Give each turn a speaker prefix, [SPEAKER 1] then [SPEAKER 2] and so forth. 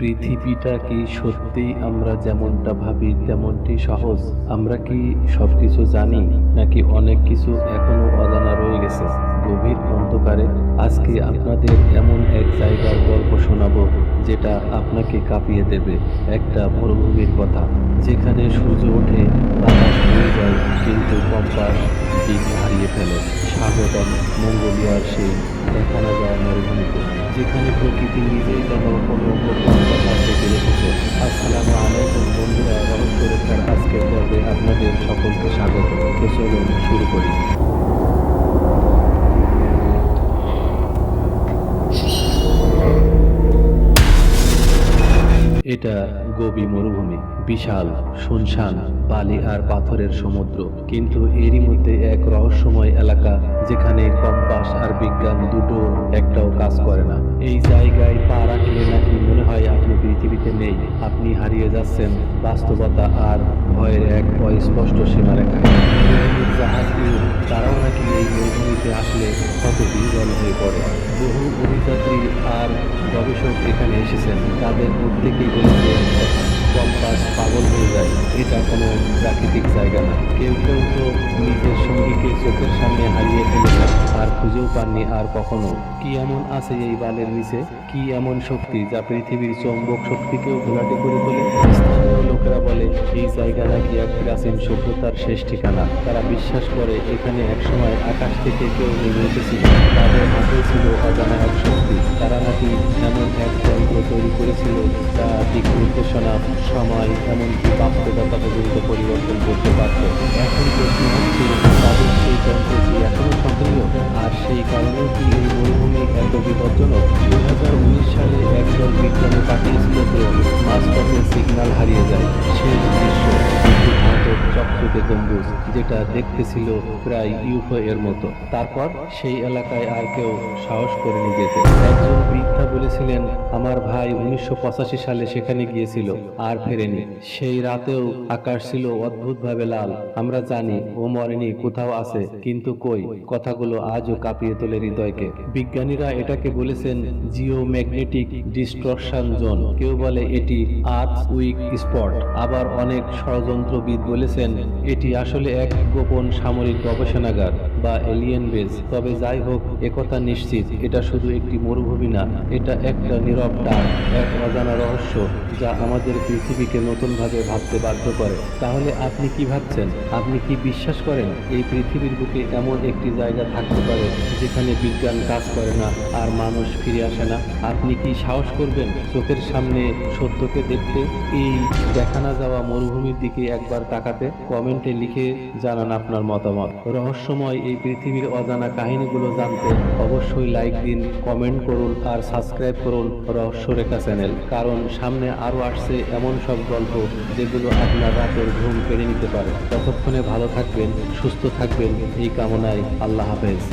[SPEAKER 1] পৃথিবীটা কি সত্যিই আমরা যেমনটা ভাবি, তেমনটি সহজ। আমরা কি সবকিছু জানি, নাকি অনেক কিছু এখনও অজানা রয়ে গেছে? গভীর অন্ধকারে আজকে আপনাদের এমন এক জায়গার গল্প শোনাবো, যেটা আপনাকে কাঁপিয়ে দেবে। একটা মরুভূমির কথা। যেখানে সূর্য ওঠে, বাতাস বয়ে যায়, কিন্তু কম্পাস দিক হারিয়ে ফেলে। স্বাগতম মঙ্গোলিয়ার সেই দেখা না যায় মরুভূমিতে। যেখানে প্রকৃতি নিজেই যেন কোনো গোপন এটা গবি মরুভূমি, বিশাল, শুনশান, বালি আর পাথরের সমুদ্র। কিন্তু এরই মধ্যে এক রহস্যময় এলাকা যেখানে কম্পাস আর বিজ্ঞান দুটো একটাও কাজ করে না। এই জায়গায় পা রাখলে নাকি মনে হয় আপনি পৃথিবীতে নেই। আপনি হারিয়ে যাচ্ছেন বাস্তবতা আর ভয়ের এক অস্পষ্ট সীমারেখা। জাহাজগুলো তারাও নাকি এই মরুভূমিতে আসলে কত বিরল হয়ে পড়ে। বহু অভিযাত্রী আর গবেষক এখানে এসেছেন। তাদের প্রত্যেকেই বলেছে এটা কোনো প্রাকৃতিক জায়গা না। কেউ কেউ তো নিজের সঙ্গীকে চোখের সামনে হারিয়ে ফেলেছেন আর খুঁজেও পাননি আর কখনো। কি এমন আছে এই বালের নিচে? কি এমন শক্তি যা পৃথিবীর চৌম্বক শক্তিকেও ঘোলাটে করে তোলে? স্থানীয় লোকেরা বলে, এই জায়গা নাকি এক প্রাচীন সভ্যতার শেষ ঠিকানা। তারা বিশ্বাস করে, এখানে একসময় আকাশ থেকে কেউ নেমে এসেছিল। তাদের হাতে ছিল অজানা এক শক্তি। নাকি এমন এক যন্ত্র তৈরি করেছিল যা দিক নির্দেশনা, সময় এমনকি বাস্তবতা পর্যন্ত পরিবর্তন করতে পারত। এখন প্রশ্ন হচ্ছে তাদের সেই যন্ত্র এখনও এখনও সক্রিয়। আর সেই কারণে কি এই মরুভূমি এত বিপজ্জনক? দু হাজার উনিশ সালে একজন বিজ্ঞানী পাঠিয়েছিল ড্রোন মাঝপথে সিগন্যাল হারিয়ে ঘাতক গম্বুজ, যেটা দেখতে ছিল প্রায় ইউফো এর মতো। তারপর সেই এলাকায় আর কেউ সাহস করেনি যেতে। একজন বৃদ্ধা বলেছিলেন, আমার ভাই উনিশশো সালে সেখানে গিয়েছিল, আর ফেরেনি। সেই রাতেও আকাশ ছিল অদ্ভুতভাবে লাল। আমরা জানি ও মরেনি, কোথাও আছে, কিন্তু কই? কথাগুলো আজও কাঁপিয়ে তোলে হৃদয়কে। বিজ্ঞানীরা এটাকে বলেছেন জিও ম্যাগনেটিক ডিস্ট্রকশন জোন। কেউ বলে এটি আর্থ উইক স্পট। আবার অনেক ষড়যন্ত্রবিদ বলেছেন এটি আসলে এক গোপন সামরিক গবেষণাগার বা এলিয়েন বেস তবে যাই হোক, একথা নিশ্চিত, এটা শুধু একটি মরুভূমি না, এটা একটা নীরব ডাক, এক অজানা রহস্য যা আমাদের পৃথিবীকে নতুনভাবে ভাবতে বাধ্য করে। তাহলে আপনি কি ভাবছেন? আপনি কি বিশ্বাস করেন? এই পৃথিবীর বুকে এমন একটি জায়গা থাকতে পারে যেখানে বিজ্ঞান কাজ করে না আর মানুষ ফিরে আসে না? আপনি কি সাহস করবেন চোখের সামনে সত্যকে দেখতে? এই দেখা না যাওয়া মরুভূমির দিকে একবার তাকাতে? কমেন্টে লিখে জানান আপনার মতামত। রহস্যময় এই পৃথিবীর অজানা কাহিনীগুলো জানতে অবশ্যই লাইক দিন, কমেন্ট করুন আর সাবস্ক্রাইব করুন রহস্যরেখা চ্যানেল। কারণ সামনে আরও আসছে এমন সব গল্প যেগুলো আপনার রাতের ঘুম কেড়ে নিতে পারে। ততক্ষণে ভালো থাকবেন, সুস্থ থাকবেন, এই কামনায় আল্লাহ হাফেজ।